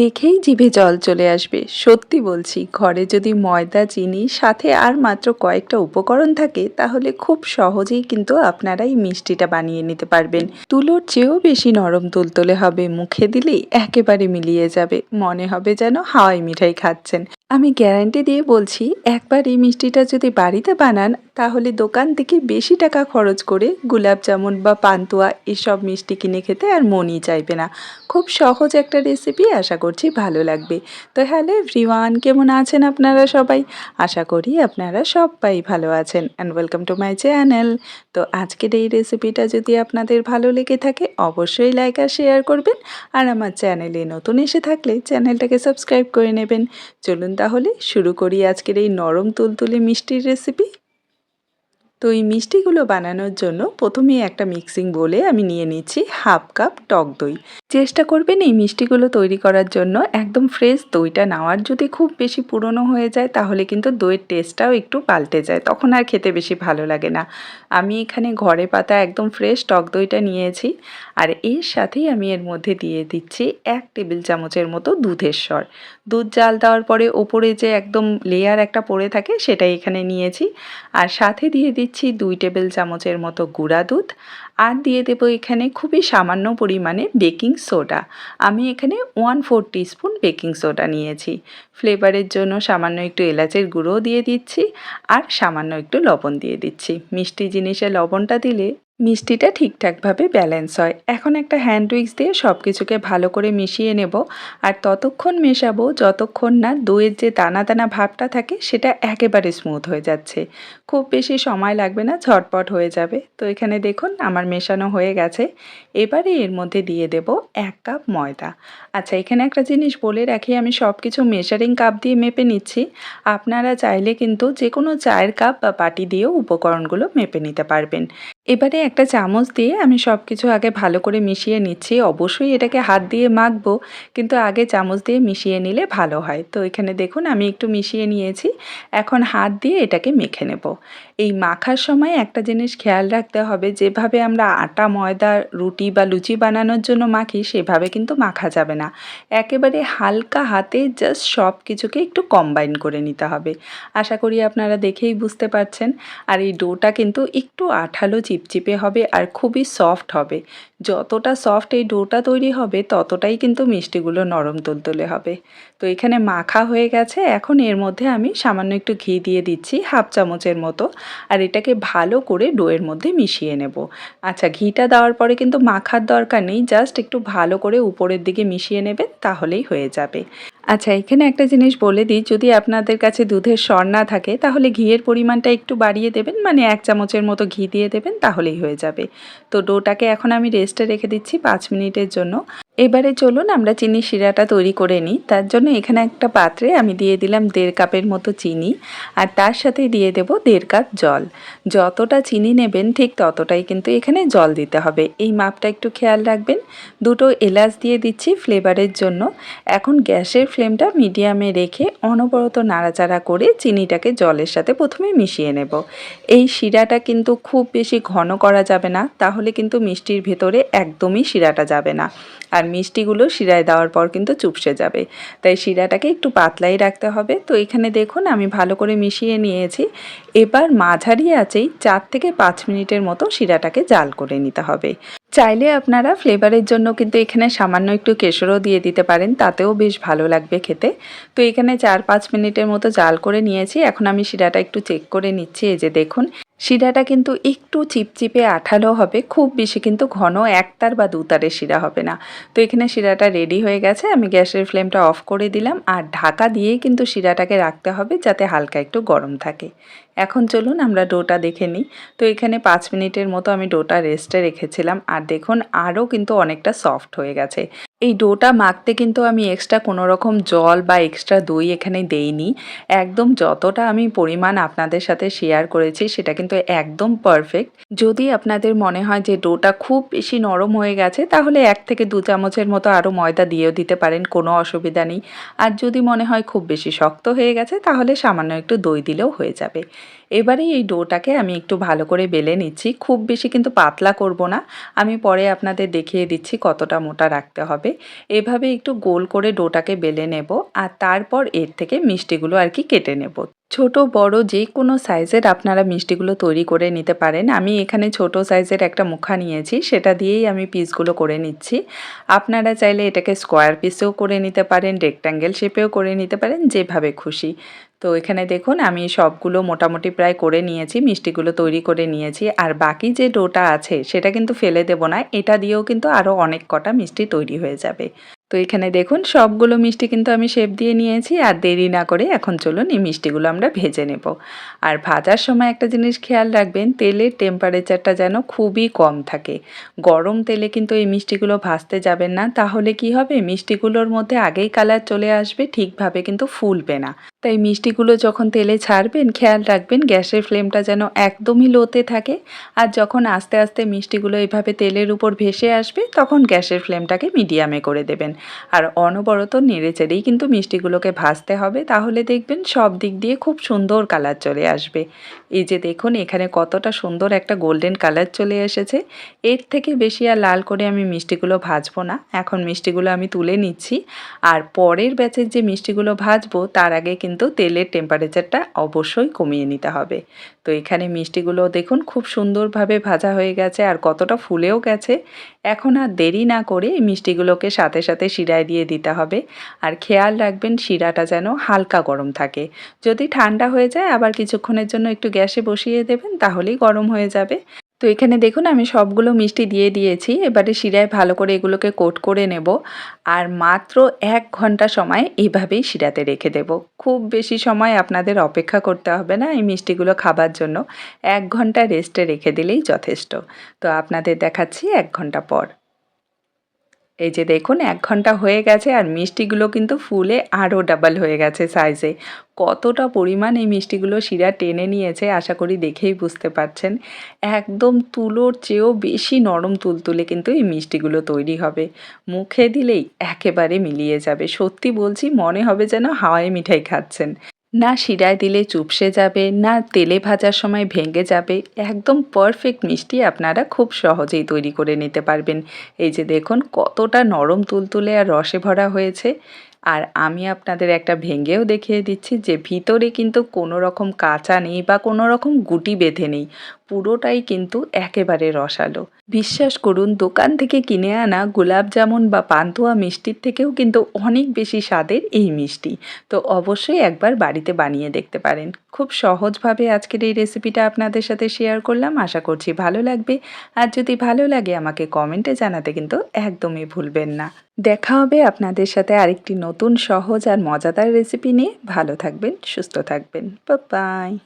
দেখেই জিভে জল চলে আসবে। সত্যি বলছি, ঘরে যদি ময়দা, চিনি, সাথে আর মাত্র কয়েকটা উপকরণ থাকে, তাহলে খুব সহজেই কিন্তু আপনারা এই মিষ্টিটা বানিয়ে নিতে পারবেন। তুলোর চেয়েও বেশি নরম তুলতুলে হবে, মুখে দিলেই একেবারে মিলিয়ে যাবে। মনে হবে যেন হাওয়াই মিঠাই খাচ্ছেন। আমি গ্যারান্টি দিয়ে বলছি, একবার এই মিষ্টিটা যদি বাড়িতে বানান, তাহলে দোকান থেকে বেশি টাকা খরচ করে গোলাপ জামুন বা পান্তুয়া, এসব মিষ্টি কিনে খেতে আর মনই চাইবে না। খুব সহজ একটা রেসিপি আশা করছি, ভালো লাগবে। তো হ্যালো এভরিওয়ান, কেমন আছেন আপনারা সবাই? আশা করি আপনারা সবাই ভালো আছেন। And welcome to my channel তো আজকের এই রেসিপিটা যদি আপনাদের ভালো লেগে থাকে, অবশ্যই লাইক আর শেয়ার করবেন। আর আমার চ্যানেলে নতুন এসে থাকলে চ্যানেলটাকে সাবস্ক্রাইব করে নেবেন। চলুন তাহলে শুরু করি আজকের এই নরম তুলতুলে মিষ্টির রেসিপি তো এই মিষ্টিগুলো বানানোর জন্য প্রথমেই একটা মিক্সিং বলে আমি নিয়ে নিচ্ছি হাফ কাপ টক দই। চেষ্টা করবেন এই মিষ্টিগুলো তৈরি করার জন্য। একদম ফ্রেশ দইটা নেওয়ার। যদি খুব বেশি পুরনো হয়ে যায়, তাহলে কিন্তু দইয়ের টেস্টটাও একটু পাল্টে যায়। তখন আর খেতে বেশি ভালো লাগে না। আমি এখানে ঘরে পাতা একদম ফ্রেশ টক দইটা নিয়েছি। আর এর সাথেই আমি এর মধ্যে দিয়ে দিচ্ছি এক টেবিল চামচের মতো দুধের স্বর দুধ জাল দেওয়ার পরে ওপরে যে একদম লেয়ার একটা পড়ে থাকে, সেটাই এখানে নিয়েছি। আর সাথে দিয়ে দিচ্ছি দুই টেবিল চামচের মতো গুঁড়া দুধ। আর দিয়ে দেব এখানে খুবই সামান্য পরিমাণে বেকিং সোডা। আমি এখানে one four teaspoon baking soda নিয়েছি। ফ্লেভারের জন্য সামান্য একটু এলাচের গুঁড়োও দিয়ে দিচ্ছি আর সামান্য একটু লবণ দিয়ে দিচ্ছি। মিষ্টি জিনিসে লবণটা দিলে মিষ্টিটা ঠিকঠাকভাবে ব্যালেন্স হয়। এখন একটা হ্যান্ড উইক্স দিয়ে সব কিছুকে ভালো করে মিশিয়ে নেব আর ততক্ষণ মেশাবো যতক্ষণ না দইয়ের যে দানা দানা ভাবটা থাকে সেটা একেবারে স্মুথ হয়ে যাচ্ছে। খুব বেশি সময় লাগবে না, ঝটপট হয়ে যাবে। তো এখানে দেখুন আমার মেশানো হয়ে গেছে। এবারে এর মধ্যে দিয়ে দেব এক কাপ ময়দা। আচ্ছা এখানে একটা জিনিস বলে রাখি, আমি সব কিছু মেশারিং কাপ দিয়ে মেপে নিচ্ছি। আপনারা চাইলে কিন্তু যে কোনো চায়ের কাপ বা বাটি দিয়েও উপকরণগুলো মেপে নিতে পারবেন। এবারে একটা চামচ দিয়ে আমি সব কিছু আগে ভালো করে মিশিয়ে নিচ্ছি। অবশ্যই এটাকে হাত দিয়ে মাখবো, কিন্তু আগে চামচ দিয়ে মিশিয়ে নিলে ভালো হয়। তো এখানে দেখুন, আমি একটু মিশিয়ে নিয়েছি। এখন হাত দিয়ে এটাকে মেখে নেব। এই মাখার সময় একটা জিনিস খেয়াল রাখতে হবে, যেভাবে আমরা আটা, ময়দা, রুটি বা লুচি বানানোর জন্য মাখি, সেভাবে কিন্তু মাখা যাবে না। একেবারে হালকা হাতে জাস্ট সব কিছুকে একটু কম্বাইন করে নিতে হবে। আশা করি আপনারা দেখেই বুঝতে পারছেন। আর এই ডোটা কিন্তু একটু আঠালো চিপচিপে হবে আর খুবই সফট হবে। যতটা সফট এই ডোটা তৈরি হবে, ততটাই কিন্তু মিষ্টিগুলো নরম তুলতুলে হবে। তো এখানে মাখা হয়ে গেছে, এখন এর মধ্যে আমি সামান্য একটু ঘি দিয়ে দিচ্ছি, হাফ চামচের মতো। আর এটাকে ভালো করে ডোয়ের মধ্যে মিশিয়ে নেব। আচ্ছা ঘিটা দেওয়ার পরে কিন্তু মাখার দরকার নেই, জাস্ট একটু ভালো করে উপরের দিকে মিশিয়ে নেবেন, তাহলেই হয়ে যাবে। আচ্ছা এখানে একটা জিনিস বলে দিই, যদি আপনাদের কাছে দুধের স্বর না থাকে, তাহলে ঘিয়ের পরিমাণটা একটু বাড়িয়ে দেবেন মানে এক চামচের মতো ঘি দিয়ে দেবেন, তাহলেই হয়ে যাবে। তো ডোটাকে এখন আমি রেস্টে রেখে দিচ্ছি পাঁচ মিনিটের জন্য। এবারে চলুন আমরা চিনি শিরাটা তৈরি করে নিই। তার জন্য এখানে একটা পাত্রে আমি দিয়ে দিলাম দেড় কাপের মতো চিনি আর তার সাথে দিয়ে দেব দেড় কাপ জল। যতটা চিনি নেবেন ঠিক ততটাই কিন্তু এখানে জল দিতে হবে। এই মাপটা একটু খেয়াল রাখবেন। দুটো এলাচ দিয়ে দিচ্ছি ফ্লেভারের জন্য। এখন গ্যাসের ফ্লেমটা মিডিয়ামে রেখে অনবরত নাড়াচাড়া করে চিনিটাকে জলের সাথে প্রথমে মিশিয়ে নেব। এই শিরাটা কিন্তু খুব বেশি ঘন করা যাবে না, তাহলে কিন্তু মিষ্টির ভেতরে একদমই শিরাটা যাবে না। আর মিষ্টিগুলো শিরায় দেওয়ার পর কিন্তু চুপসে যাবে। তাই শিরাটাকে একটু পাতলাই রাখতে হবে। তো এখানে দেখুন, আমি ভালো করে মিশিয়ে নিয়েছি। এবার মাঝারি আছেই চার থেকে পাঁচ মিনিটের মতো শিরাটাকে জাল করে নিতে হবে। চাইলে আপনারা ফ্লেভারের জন্য কিন্তু এখানে সামান্য একটু কেশরও দিয়ে দিতে পারেন, তাতেও বেশ ভালো লাগবে খেতে। তো এখানে চার পাঁচ মিনিটের মতো জাল করে নিয়েছি। এখন আমি শিরাটা একটু চেক করে নিচ্ছি। এই যে দেখুন শিরাটা কিন্তু একটু চিপচিপে আঠালো হবে, খুব বেশি কিন্তু ঘন একতার বা দুতারের শিরা হবে না। তো এখানে শিরাটা রেডি হয়ে গেছে, আমি গ্যাসের ফ্লেমটা অফ করে দিলাম আর ঢাকা দিয়েই কিন্তু শিরাটাকে রাখতে হবে যাতে হালকা একটু গরম থাকে। এখন চলুন আমরা ডোটা দেখে নিই। তো এখানে পাঁচ মিনিটের মতো আমি ডোটা রেস্টে রেখেছিলাম আর দেখুন আরও কিন্তু অনেকটা সফট হয়ে গেছে। এই ডোটা মাখতে কিন্তু আমি এক্সট্রা কোনো রকম জল বা এক্সট্রা দই এখানে দেইনি। একদম যতটা আমি পরিমাণ আপনাদের সাথে শেয়ার করেছি, সেটা কিন্তু একদম পারফেক্ট যদি আপনাদের মনে হয় যে ডোটা খুব বেশি নরম হয়ে গেছে, তাহলে এক থেকে দু চামচের মতো আরও ময়দা দিয়েও দিতে পারেন, কোনো অসুবিধা নেই। আর যদি মনে হয় খুব বেশি শক্ত হয়ে গেছে, তাহলে সামান্য একটু দই দিলেও হয়ে যাবে। এবারে এই ডোটাকে আমি একটু ভালো করে বেলে নিচ্ছি। খুব বেশি কিন্তু পাতলা করব না। আমি পরে আপনাদের দেখিয়ে দিচ্ছি কতটা মোটা রাখতে হবে। এভাবে একটু গোল করে ডোটাকে বেলে নেব আর তারপর এর থেকে মিষ্টিগুলো আর কি কেটে নেব। ছোট, বড় যে কোনো সাইজের আপনারা মিষ্টিগুলো তৈরি করে নিতে পারেন। আমি এখানে ছোট সাইজের একটা মুখা নিয়েছি, সেটা দিয়েই আমি পিসগুলো করে নিচ্ছি। আপনারা চাইলে এটাকে স্কোয়ার পিসেও করে নিতে পারেন রেক্ট্যাঙ্গেল শেপেও করে নিতে পারেন, যেভাবে খুশি। তো এখানে দেখুন, আমি সবগুলো মোটামুটি প্রায় করে নিয়েছি, মিষ্টিগুলো তৈরি করে নিয়েছি। আর বাকি যে ডোটা আছে, সেটা কিন্তু ফেলে দেব না, এটা দিয়েও কিন্তু আরও অনেক কটা মিষ্টি তৈরি হয়ে যাবে। তো এখানে দেখুন, সবগুলো মিষ্টি কিন্তু আমি শেপ দিয়ে নিয়েছি, আর দেরি না করে এখন চলুন এই মিষ্টিগুলো আমরা ভেজে নেব। আর ভাজার সময় একটা জিনিস খেয়াল রাখবেন, তেলের টেম্পারেচারটা যেন খুবই কম থাকে। গরম তেলে কিন্তু এই মিষ্টিগুলো ভাজতে যাবেন না, তাহলে কি হবে? মিষ্টিগুলোর মধ্যে আগেই কালার চলে আসবে, ঠিকভাবে কিন্তু ফুলবে না। তাই মিষ্টিগুলো যখন তেলে ছাড়বেন, খেয়াল রাখবেন গ্যাসের ফ্লেমটা যেন একদমই লোতে থাকে। আর যখন আস্তে আস্তে মিষ্টিগুলো এভাবে তেলের উপর ভেসে আসবে, তখন গ্যাসের ফ্লেমটাকে মিডিয়ামে করে দেবেন। আর অনবরত নেড়েচেড়েই কিন্তু মিষ্টিগুলোকে ভাজতে হবে, তাহলে দেখবেন সব দিক দিয়ে খুব সুন্দর কালার চলে আসবে। এই যে দেখুন, এখানে কতটা সুন্দর একটা গোল্ডেন কালার চলে এসেছে। এর থেকে বেশি আর লাল করে আমি মিষ্টিগুলো ভাজবো না। এখন মিষ্টিগুলো আমি তুলে নিচ্ছি। আর পরের ব্যাচের যে মিষ্টিগুলো ভাজবো, তার আগে কিন্তু তেলের টেম্পারেচারটা অবশ্যই কমিয়ে নিতে হবে। তো এখানে মিষ্টিগুলো দেখুন খুব সুন্দরভাবে ভাজা হয়ে গেছে আর কতটা ফুলেও গেছে। এখন আর দেরি না করে মিষ্টিগুলোকে সাথে সাথে শিরায় দিয়ে দিতে হবে। আর খেয়াল রাখবেন শিরাটা যেন হালকা গরম থাকে। যদি ঠান্ডা হয়ে যায়, আবার কিছুক্ষণের জন্য একটু গ্যাসে বসিয়ে দেবেন, তাহলেই গরম হয়ে যাবে। তো এখানে দেখুন, আমি সবগুলো মিষ্টি দিয়ে দিয়েছি। এবারে শিরায় ভালো করে এগুলোকে কোট করে নেব। আর মাত্র এক ঘণ্টা সময় এইভাবেই শিরাতে রেখে দেব। খুব বেশি সময় আপনাদের অপেক্ষা করতে হবে না এই মিষ্টিগুলো খাবার জন্য। এক ঘণ্টা রেস্টে রেখে দিলেই যথেষ্ট। তো আপনাদের দেখাচ্ছি এক ঘণ্টা পর। এই যে দেখুন, এক ঘণ্টা হয়ে গেছে আর মিষ্টিগুলো কিন্তু ফুলে আরও ডাবল হয়ে গেছে সাইজে কতটা পরিমাণ এই মিষ্টিগুলো শিরা টেনে নিয়েছে আশা করি দেখেই বুঝতে পারছেন। একদম তুলোর চেয়েও বেশি নরম তুলতুলে কিন্তু এই মিষ্টিগুলো তৈরি হবে। মুখে দিলেই একেবারে মিলিয়ে যাবে। সত্যি বলছি, মনে হবে যেন হাওয়াই মিঠাই খাচ্ছেন। না শিরায় দিলে চুপসে যাবে, না তেলে ভাজার সময় ভেঙে যাবে, একদম পারফেক্ট মিষ্টি আপনারা খুব সহজেই তৈরি করে নিতে পারবেন। এই যে দেখুন, কতটা নরম তুলতুলে আর রসে ভরা হয়েছে। আর আমি আপনাদের একটা ভেঙেও দেখিয়ে দিচ্ছি যে ভিতরে কিন্তু কোনো রকম কাঁচা নেই বা কোনো রকম গুটি বেঁধে নেই। পুরোটাই কিন্তু একেবারে রসালো। বিশ্বাস করুন, দোকান থেকে কিনে আনা গোলাপ জামুন বা পান্তুয়া মিষ্টির থেকেও কিন্তু অনেক বেশি স্বাদের এই মিষ্টি। তো অবশ্যই একবার বাড়িতে বানিয়ে দেখতে পারেন। খুব সহজভাবে আজকের এই রেসিপিটা আপনাদের সাথে শেয়ার করলাম, আশা করছি ভালো লাগবে। আর যদি ভালো লাগে আমাকে কমেন্টে জানাতে কিন্তু একদমই ভুলবেন না। দেখা হবে আপনাদের সাথে আরেকটি নতুন সহজ আর মজাদার রেসিপি নিয়ে। ভালো থাকবেন, সুস্থ থাকবেন। বাই